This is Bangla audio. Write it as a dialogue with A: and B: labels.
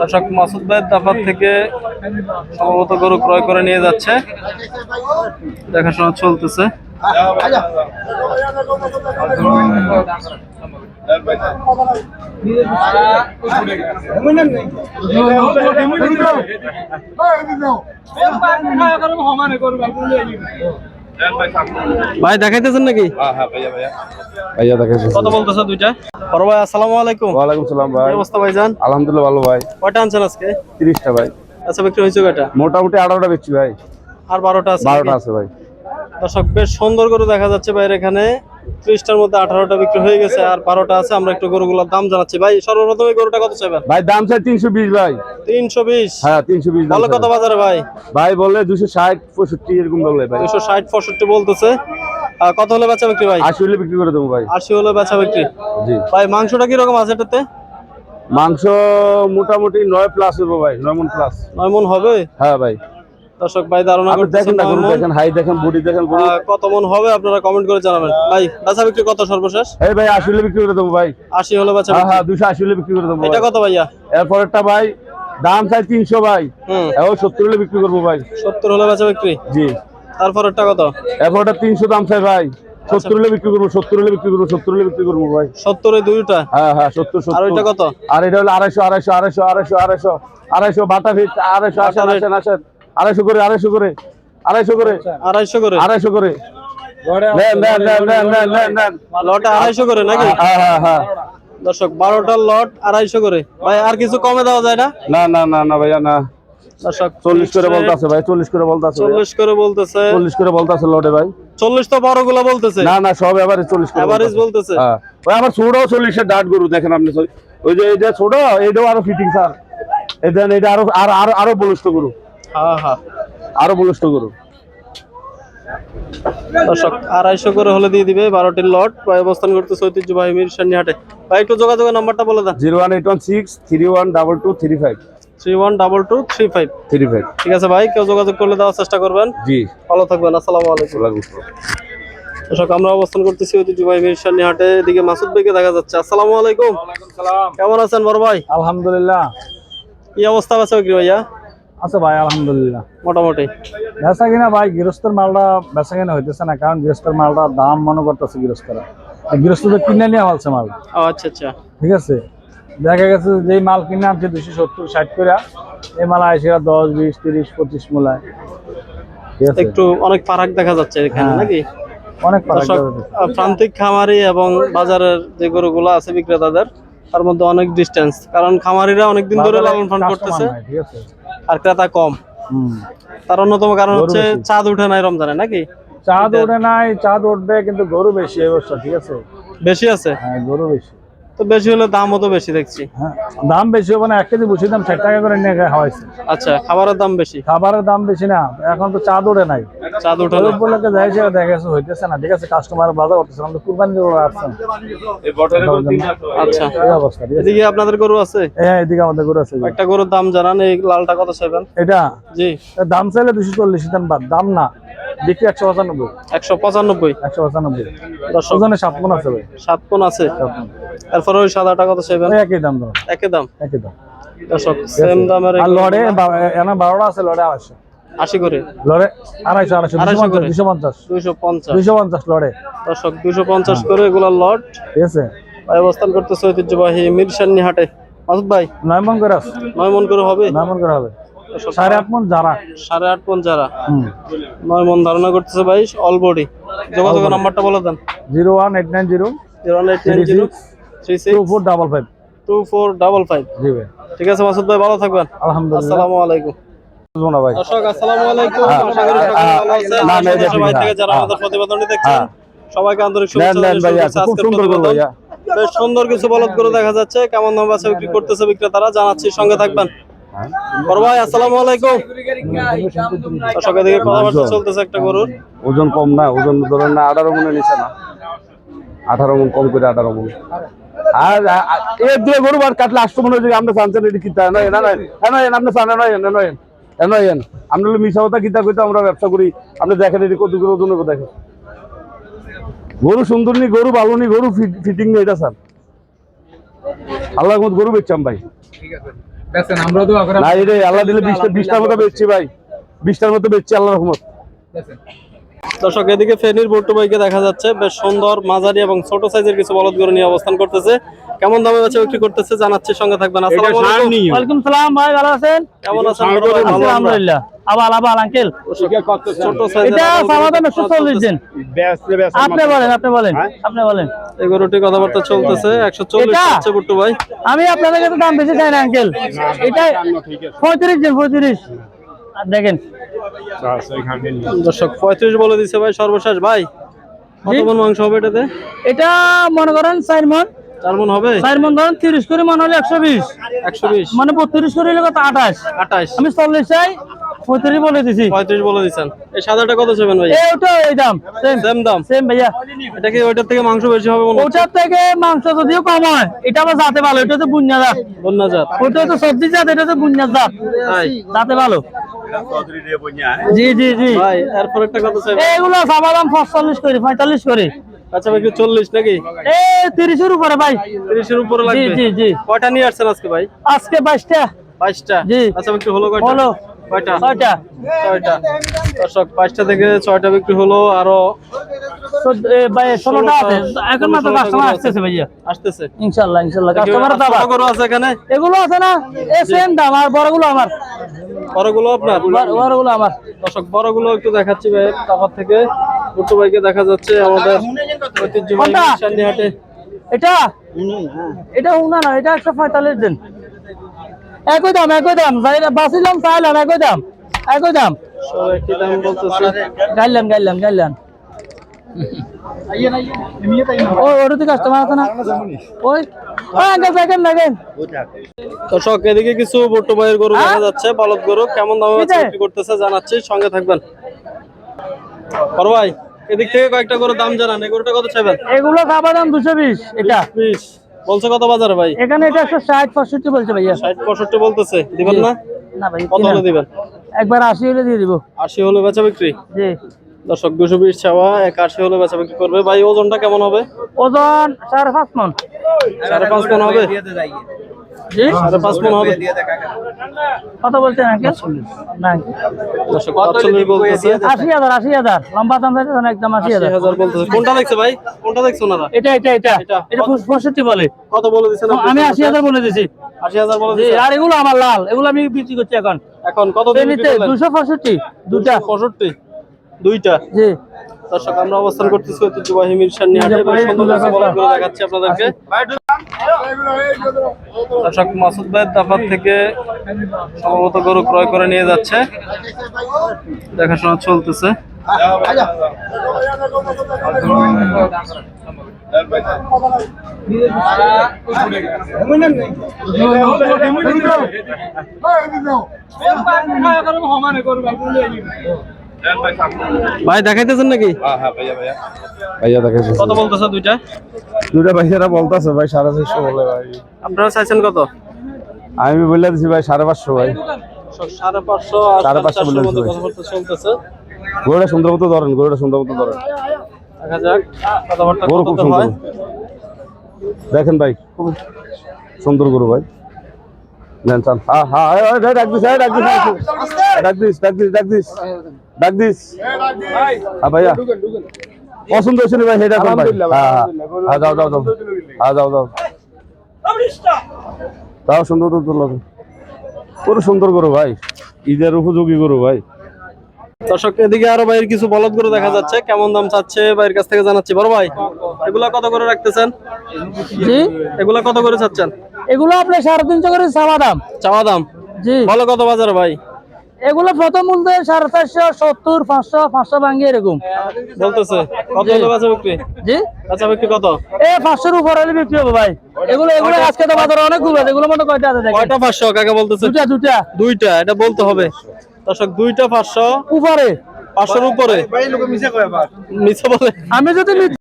A: দর্শক মাসুদ ভাইয়ের দাফার থেকে সম্ভবত গরু ক্রয় করে নিয়ে যাচ্ছে। দেখাশোনা চলতেছে। ভাই দেখাইতেছেন নাকি?
B: ভাইয়া দেখেছি
A: কত বলতেছে দুইটা? বড় ভাই আসসালামু আলাইকুম।
B: ওয়ালাইকুম সালাম ভাই।
A: অবস্থা ভাইজান?
B: আলহামদুলিল্লাহ ভালো ভাই।
A: কয়টা আনছেন আজকে?
B: তিরিশটা ভাই।
A: আচ্ছা বিক্রি হয়েছে কয়টা?
B: মোটামুটি আঠারোটা বেচছি ভাই।
A: আর বারোটা আছে
B: বারোটা
A: নাকি?
B: আছে ভাই।
A: দর্শক বেশ সুন্দর গরু দেখা যাচ্ছে বাইরে এখানে। ত্রিশটার মধ্যে আঠারোটা বিক্রি হয়ে গেছে আর বারোটা আছে। আমরা একটু গরুগুলোর দাম জানাচ্ছি। ভাই সর্বপ্রথম গরুটা কত চাইবেন
B: ভাই? দাম চাই তিনশো বিশ ভাই।
A: তিনশো বিশ?
B: হ্যাঁ তিনশো বিশ
A: ভালো কত বাজারে ভাই।
B: ভাই বলে দুশো ষাট পঁয়ষট্টি এরকম বললে ভাই।
A: দুশো ষাট পঁয়ষট্টি বলতেছে। কত হলে বেচা বিক্রি ভাই?
B: আশি হলে বিক্রি করে দেবো ভাই।
A: আশি হলে বেচা বিক্রি?
B: জি।
A: ভাই মাংসটা কীরকম আছে এটাতে?
B: মাংস মোটামুটি নয় প্লাস হব ভাই নয় মন প্লাস
A: নয় মন হবে?
B: হ্যাঁ ভাই।
A: দর্শক ভাই ধারণা
B: দেখেন না। দেখেন হাই দেখেন বডি দেখেন
A: কত মন হবে আপনারা কমেন্ট করে জানাবেন। ভাই বেচা বিক্রি কত সর্বশেষ?
B: এই ভাই আশি হলে বিক্রি করে দেবো ভাই।
A: আশি হলে বেচা
B: হ্যাঁ
A: বিক্রি।
B: হ্যাঁ দুশো আশি হলে বিক্রি করে দেবো
A: এটা। কত ভাইয়া?
B: এরপরেরটা ভাই দাম চাই তিনশো ভাই।
A: হুম।
B: এখন সত্তর হলে বিক্রি করব ভাই।
A: সত্তর হলে বেচা বিক্রি?
B: জি।
A: তারপরেরটা কত?
B: এরপরটা তিনশো দাম চাই ভাই। সত্তর হলে বিক্রি করব সত্তর হলে বিক্রি করব সত্তর হলে বিক্রি করব ভাই।
A: সত্তরে দুইটা?
B: হ্যাঁ হ্যাঁ সত্তর
A: আর ওইটা কত?
B: আর এটা হলো আড়াইশো আড়াইশো আড়াইশো আড়াইশো আড়াইশো আড়াইশো বাটা ফিট আড়াইশো আসেন আসেন আসেন। আড়াইশো করে আড়াইশো করে আড়াইশো করে
A: আড়াইশো করে?
B: আড়াইশো করে।
A: লটে আড়াইশো করে নাকি?
B: হ্যাঁ হ্যাঁ হ্যাঁ।
A: দর্শক বারোটা লট আড়াইশো করে। ভাই আর কিছু কমে দেওয়া যায় না?
B: না না না না ভাইয়া না।
A: দর্শক
B: করে বলতে আছে ভাই চল্লিশ করে
A: করে বলতেছে।
B: চল্লিশ করে বলতে আছে লটে ভাই।
A: চল্লিশ তো বড়গুলা বলতেছে।
B: না না সব এভারেজ চল্লিশ করে
A: এভারেজ
B: বলতেছে। হ্যাঁ আমার ছোটও চল্লিশের ডাট গরু দেখেন আপনি ওই যে এটা ছোট এটাও আরও ফিটিং স্যার এটা এটা আরও আর আরও আরও বলিষ্ঠ গরু।
A: হ্যাঁ হ্যাঁ।
B: আরও বলিষ্ঠ গরু।
A: দর্শক আড়াইশো করে হলে দিয়ে দিবে বারোটির লট। অবস্থান করতেছে ঐতিহ্যবাহী মিরসানি হাটে ভাই একটু যোগাযোগের নাম্বারটা বলে
B: zero one eight one six three one double two three five.
A: Three one double two three five.
B: Three five.
A: ঠিক আছে ভাই কেউ যোগাযোগ করলে দেওয়ার চেষ্টা করবেন।
B: জি।
A: ভালো থাকবেন আসসালামু আলাইকুম। দর্শক আমরা অবস্থান করতেছি ঐতিহ্যবাহী মিরসানি হাটে এদিকে মাসুদ ভাইকে দেখা যাচ্ছে। আসসালামু আলাইকুম। কেমন আছেন বড় ভাই?
C: আলহামদুলিল্লাহ।
A: কি অবস্থা আছে বিক্রি ভাইয়া?
C: আছে ভাই আলহামদুলিল্লাহ।
A: মোটামুটি।
C: বেচা কিনা ভাই গৃহস্থের মালটা বেচা কিনা হইতেছে না কারণ গৃহস্থের মালটা দাম মনে করতেছে গৃহস্থরা। আর গৃহস্থ তো কিনে নিয়ে মাল।
A: আচ্ছা আচ্ছা।
C: ঠিক আছে? দেখা গেছে যে মাল কিনে আনছে দুশো সত্তর ষাট করে এই মাল আইসে দশ বিশ তিরিশ পঁচিশ মূলায়।
A: একটু অনেক ফারাক দেখা যাচ্ছে এখানে
C: হ্যাঁ।
A: নাকি?
C: অনেক
A: প্রান্তিক খামারি এবং বাজারের যে গরুগুলো আছে বিক্রেতাদের তার মধ্যে অনেক ডিস্টেন্স কারণ খামারিরা অনেকদিন ধরে লালন পালন করতেছে আর ক্রেতা কম। তার অন্যতম কারণ হচ্ছে চাঁদ উঠে নাই রমজানে নাকি?
C: চাঁদ ওঠে নাই চাঁদ উঠবে কিন্তু গরু বেশি এবছর ঠিক আছে?
A: বেশি আছে?
C: হ্যাঁ গরু বেশি।
A: তো বেশি হলে দামও তো বেশি দেখছি।
C: হ্যাঁ দাম বেশি হবে না এক কেজি বসির দাম ষাট টাকা করে নিয়ে খাওয়াইছে
A: আচ্ছা খাবারের দাম বেশি?
C: খাবারের দাম বেশি না এখন তো চাঁদ ওঠে নাই।
A: চাঁদ
C: উপলক্ষে যাই সে দেখা গেছে হইতেছে না। ঠিক আছে কাস্টমার বাজার করতেছে আমরা কুরবানি আসছেন
A: আচ্ছা।
C: এই অবস্থা
A: এদিকে আপনাদের গরু আছে?
C: হ্যাঁ এদিকে আমাদের গরু আছে।
A: একটা গরুর দাম জানান এই লালটা কত চাইবেন?
C: এটা?
A: জি।
C: দাম চাইলে দুশো চল্লিশ দাম বাদ দাম না। বিক্রি একশো পঁচানব্বই।
A: একশো পঁচানব্বই?
C: একশো পঁচানব্বই। সাত মন আছে ভাই।
A: সাত আছে? তারপরে ওই সাদাটা কত চাইবেন?
C: একই দাম দাম
A: একই দাম?
C: একই দাম।
A: দর্শক সেম দামের
C: আর লড়ে এনে বারোটা আছে লড়ে আড়াইশো।
A: আশি করে।
C: লড়ে? আড়াইশো আড়াইশো দুশো
A: আড়াইশো
C: পঞ্চাশ
A: করে।
C: দুশো পঞ্চাশ। দুশো পঞ্চাশ। লড়ে।
A: দর্শক দুইশো পঞ্চাশ করে এগুলা লট।
C: ঠিক আছে।
A: ভাই অবস্থান করতেছে ঐতিহ্যবাহী মিরসান্নি হাটে মাসুদ ভাই
C: নয় মন করে
A: নয় মন করে হবে?
C: নয় মন করে হবে। সাড়ে আট মন যারা।
A: সাড়ে আট মন যারা। নয় মন ধারণা করতেছে ভাই অল বডি যোগাযোগের নাম্বারটা বলে দেন।
C: Zero one eight nine zero.
A: Zero eight nine zero. Three
C: two
A: six
C: four double five.
A: Two four double five.
C: জি ভাই।
A: ঠিক আছে মাসুদ ভাই ভালো থাকবেন।
C: আলহামদুলিল্লাহ।
A: আসসালামু আলাইকুম।
B: ভাই।
A: দর্শক আসসালামু আলাইকুম।
B: হ্যাঁ, হ্যাঁ, না, না,
A: থেকে যারা
B: হ্যাঁ।
A: আমাদের প্রতিবেদনটি দেখছেন
B: হ্যাঁ।
A: সবাইকে আন্তরিক শুভেচ্ছা
B: নেন
A: জানিয়ে
B: ভাইয়া
A: শুরু করছি
B: খুব সুন্দর করব ভাইয়া।
A: বেশ সুন্দর কিছু বলদ করে দেখা যাচ্ছে। কেমন দাম আছে বিক্রি করতেছে বিক্রেতারা? জানাচ্ছি সঙ্গে থাকবেন। বড় ভাই আসসালামু আলাইকুম। দর্শকের দিকে কথাবার্তা চলতেছে একটা গরুর।
B: ওজন কম না ওজন ধরেন না আঠারো মনে নিচে না। আঠারো মন কম করে আঠারো মন আর আ- দিয়ে গরু বার কাটলে আষ্ট মনে হচ্ছে আমরা চানছেন এটি নয় না হ্যাঁ আপনি চান নয়। নয় নয় আমরা হলো মিশা কথা কিতা কইতে আমরা ব্যবসা করি। আপনি দেখেন এটি কত করে ওজন দেখেন। গরু সুন্দর নি গরু ভালো নি গরু ফিটিং নেই এটা স্যার। আল্লাহ গরু বেচছাম ভাই। না রে আল্লাহ দিলে বিশটা বিশটার মতো বেচছি ভাই। বিশটার মতো বেচছি আল্লাহ রহমত।
A: দর্শক এদিকে ফেনীর বট্টু ভাইকে দেখা যাচ্ছে। বেশ সুন্দর মাঝারি এবং ছোট সাইজের কিছু বলদ গরু নিয়ে অবস্থান করতেছে। কেমন দামে বেচা বিক্রি করতেছে জানাচ্ছি সঙ্গে থাকবেন। আসসালামু আলাইকুম।
D: সালাম ভাই ভালো আছেন?
A: কেমন আছেন।
D: আলহামদুলিল্লাহ। আবাল আবাল আঙ্কেল। এটা
A: বলদ গরু
D: সমাধান একশো চল্লিশ দিন আপনি বলেন আপনি বলেন
A: হ্যাঁ?
D: আপনি বলেন।
A: এই গরুটি কথাবার্তা চলতেছে। একশো চল্লিশ? হচ্ছে বট্টু ভাই।
D: আমি আপনাদের কাছে দাম বেশি চাই না আঙ্কেল। এটা পঁয়ত্রিশ দিন পঁয়ত্রিশ। আর দেখেন
A: দর্শক পঁয়ত্রিশ বলে দিছে ভাই সর্বশেষ। ভাই কত মন মাংস হবে এটাতে?
D: এটা মনে করেন চার মন।
A: চার মন হবে?
D: চার মন ধরেন তিরিশ করে মন হলে একশো বিশ।
A: একশো বিশ।
D: মানে বত্রিশ করে হলে কত? আঠাশ।
A: আঠাশ।
D: আমি চল্লিশ চাই পঁয়ত্রিশ বলে দিছি।
A: পঁয়ত্রিশ বলে দিচ্ছেন। এই সাদাটা কত চাবেন ভাই?
D: ওটা এই দাম। সেম
A: সেম দাম।
D: সেম ভাইয়া।
A: এটা কি ওইটার থেকে মাংস বেশি হবে মনে
D: ওটার থেকে মাংস যদিও কম হয় এটা আবার ভালো এটা তো বুঞ্জা জাত।
A: বন্যা জাত।
D: ওটা তো সবজি জাত এটা তো বুঞ্জা জাত ভালো। জি জি জি।
A: ভাই এরপর একটা কথা
D: এগুলো দাম পঁয়তাল্লিশ করে পঁয়তাল্লিশ করি।
A: আচ্ছা ভাই চল্লিশ নাকি?
D: এ তিরিশের উপরে ভাই।
A: তিরিশের উপরে লাগবে?
D: জি জি।
A: কয়টা নিয়ে আসছেন আজকে ভাই?
D: আজকে বাইশটা।
A: বাইশটা?
D: জি।
A: আচ্ছা একটু হলো কয়টা?
D: হলো।
A: কয়টা?
D: ছয়টা।
A: ছয়টা। দর্শক বাইশটা থেকে ছয়টা বিক্রি হলো
D: আরও ষোলোটা আছে। এখন মাত্র কাস্টমার আসতেছে ভাইয়া।
A: আসতেছে।
D: ইনশাল্লাহ ইনশাল্লাহ। কাস্টমার
A: ছোট গরু আছে এখানে?
D: এগুলো আছে না? সেম দাম আর বড়গুলো আমার।
A: বড়গুলো আপনার?
D: বড়গুলো আমার।
A: দর্শক বড়গুলো একটু দেখাচ্ছি ভাই তারপর থেকে। ছোট ভাইকে দেখা যাচ্ছে আমাদের ঐতিহ্যবাহী হাটে।
D: এটা? এটা উনা না এটা একশো পঁয়তাল্লিশ দিন। একই দাম একই দাম। বাঁচিলাম চাইলাম একই দাম। একই দাম। গাইলাম গাইলাম গাইলাম
A: দর্শক এদিকে কিছু বট্টু ভাইয়ের গরু দেখা যাচ্ছে বলদ গরু। কেমন দামে বিক্রি করতেছে জানাচ্ছি সঙ্গে থাকবেন। বড় ভাই এদিক থেকে কয়েকটা দাম জানান। কত চাইবেন?
D: এগুলো খাবার দাম দুশো বিশ এটা।
A: বিশ। বলছে কত বাজারে ভাই?
D: এখানে এটা একশো ষাট পঁয়ষট্টি বলছে ভাইয়া।
A: ষাট পঁয়ষট্টি বলতেছে। দিবেন না?
D: না ভাই
A: কত হলে দিবেন?
D: একবার আশি হলে দিয়ে দিব।
A: আশি হলে বেচা বিক্রি?
D: জি।
A: দর্শক দুশো বিশ চাওয়া এক আশি হলে বেচা বিক্রি করবে। ভাই ওজনটা কেমন হবে?
D: ওজন সাড়ে পাঁচ মন।
A: সাড়ে পাঁচ মন হবে? সাড়ে পাঁচ মন হবে?
D: কত বলছেন আঙ্কেল? না
A: দর্শক পাঁচচল্লিশ বলতেছে।
D: আশি হাজার আশি হাজার। লম্বা দাম একদম আশি হাজার।
A: বলতেছে। কোনটা দেখছে ভাই? কোনটা দেখছ না
D: এটা এটা এটা।
A: এটা।
D: পঁয়ষট্টি বলে।
A: কত বলে দিচ্ছেন
D: আমি আশি হাজার বলে দিছি।
A: আশি হাজার বলে
D: আর এগুলো আমার লাল। এগুলো আমি বিক্রি করছি এখন।
A: এখন কত
D: দুশো পঁয়ষট্টি দুটা।
A: পঁয়ষট্টি। দুইটা
D: জি
A: দর্শক আমরা অবস্থান করতেছি ঐতিহ্যবাহী মিরসান নিয়ে হাটে বেশ সুন্দর দেখাচ্ছি আপনাদেরকে দর্শক মাসুদ ভাইয়ের দাফার থেকে সম্ভবত গরু ক্রয় করে নিয়ে যাচ্ছে দেখাশোনা চলতেছে ভাই দেখাইতেছেন নাকি?
B: ভাইয়া দেখে
A: কত বলতেছে দুইটা?
B: দুটা ভাইয়ারা বলতেছে ভাই সাড়ে চারশো বলে ভাই।
A: আপনারা চাইছেন কত?
B: আমি বলে দিছি ভাই সাড়ে পাঁচশো ভাই।
A: সাড়ে পাঁচশো আর
B: সাড়ে পাঁচশো বলে
A: চলতেছে।
B: গরুটা সুন্দর মতো ধরেন গরুটা সুন্দর মতো ধরেন।
A: দেখা যাক কথাবার্তা
B: খুব
A: কত
B: সুন্দর। দেখেন ভাই খুব সুন্দর গরু ভাই। নেন, চান। হ্যাঁ হ্যাঁ ডাক দিস ডাক দিস ডাক দিস। ডাক দিস ভাইয়া। পছন্দ হয়েছে না ভাই? সেটা ভাই? হ্যাঁ যাও যাও যাও। হ্যাঁ যাও যাও। তাও সুন্দর তো তোর পুরো সুন্দর গরু ভাই। ঈদের উপযোগী করো ভাই।
A: দর্শক এদিকে আরও ভাইয়ের কিছু বলদ গরু দেখা যাচ্ছে। কেমন দাম চাচ্ছে ভাইয়ের কাছ থেকে জানাচ্ছি। বড় ভাই এগুলা কত করে রাখতেছেন?
D: জি?
A: এগুলা কত করে চাচ্ছেন?
D: এগুলো আপনি সাড়ে তিনশো করে চাওয়া দাম।
A: চাওয়া দাম?
D: জি।
A: বলো কত বাজারে ভাই?
D: এগুলো প্রথম মূল্য সাড়ে চারশো সত্তর পাঁচশো পাঁচশো ভাঙ্গি এরকম।
A: বলতেছে কত হলো বেচা বিক্রি?
D: জি?
A: বিক্রি কত?
D: এ পাঁচশোর উপর হলে বিক্রি হবে ভাই। এগুলো এগুলো আজকে তো বাজারে অনেকগুলো আছে এগুলো মতো কয়টা আছে
A: কয়টা পাঁচশো? কাকে বলতেছে।
D: দুটা দুটা
A: দুইটা এটা বলতে হবে। দর্শক দুইটা পাঁচশো।
D: উপরে।
A: পাঁচশোর উপরে। মিছা বলে।
D: আমি যদি